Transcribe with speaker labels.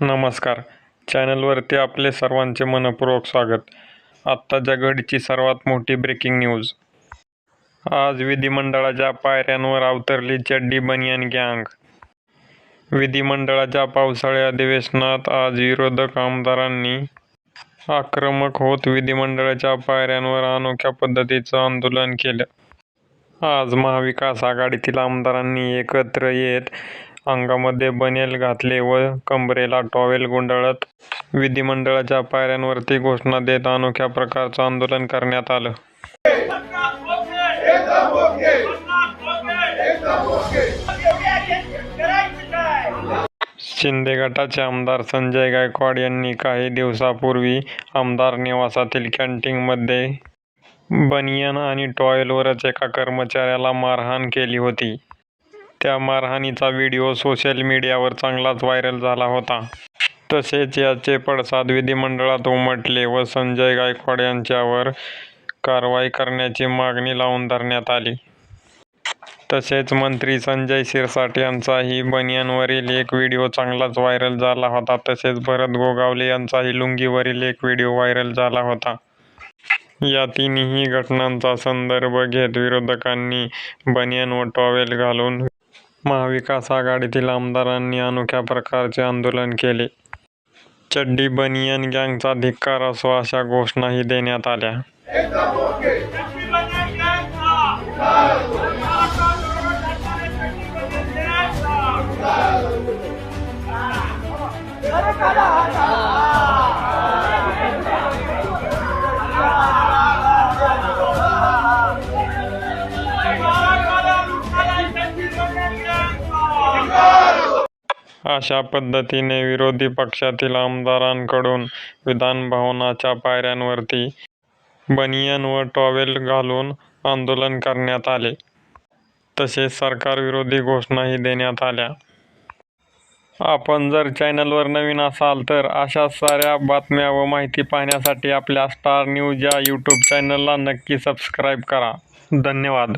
Speaker 1: नमस्कार. चॅनलवरती आपले सर्वांचे मनपूर्वक स्वागत. आत्ताच्या घडीची सर्वात मोठी ब्रेकिंग न्यूज आज विधिमंडळाच्या पायऱ्यांवर अवतरली चड्डी बनियान गँग. विधिमंडळाच्या पावसाळी अधिवेशनात आज विरोधक आमदारांनी आक्रमक होत विधिमंडळाच्या पायऱ्यांवर अनोख्या पद्धतीचं आंदोलन केलं. आज महाविकास आघाडीतील आमदारांनी एकत्र येत अंगामध्ये बनेल घातले व कंबरेला टॉवेल गुंडाळत विधिमंडळाच्या पायऱ्यांवरती घोषणा देत अनोख्या प्रकारचं आंदोलन करण्यात आलं. शिंदे गटाचे आमदार संजय गायकवाड यांनी काही दिवसापूर्वी आमदार निवासातील कॅन्टीनमध्ये बनियन आणि टॉयलवरच एका कर्मचाऱ्याला मारहाण केली होती. त्या मारहाणीचा व्हिडिओ सोशल मीडियावर चांगलाच व्हायरल झाला होता. तसेच याचे पडसाद विधिमंडळात उमटले व संजय गायकवाड यांच्यावर कारवाई करण्याची मागणी लावून धरण्यात आली. तसेच मंत्री संजय शिरसाट यांचाही बनियानवरील एक व्हिडिओ चांगलाच व्हायरल झाला होता. तसेच भरत गोगावले यांचाही लुंगीवरील एक व्हिडिओ व्हायरल झाला होता. या तिन्ही घटनांचा संदर्भ घेत विरोधकांनी बनियान व टॉवेल घालून महाविकास आघाडीतील आमदारांनी अनोख्या प्रकारचे आंदोलन केले. चड्डी बनियन गँगचा धिक्कार असो अशा घोषणाही देण्यात आल्या. अशा पद्धतीने विरोधी पक्षातील आमदारांकडून विधानभवनाच्या पायऱ्यांवरती बनियन व टॉवेल घालून आंदोलन करण्यात आले. तसेच सरकारविरोधी घोषणाही देण्यात आल्या. आपण जर चॅनलवर नवीन असाल तर अशा साऱ्या बातम्या व माहिती पाहण्यासाठी आपल्या स्टार न्यूज या यूट्यूब चॅनलला नक्की सबस्क्राईब करा. धन्यवाद.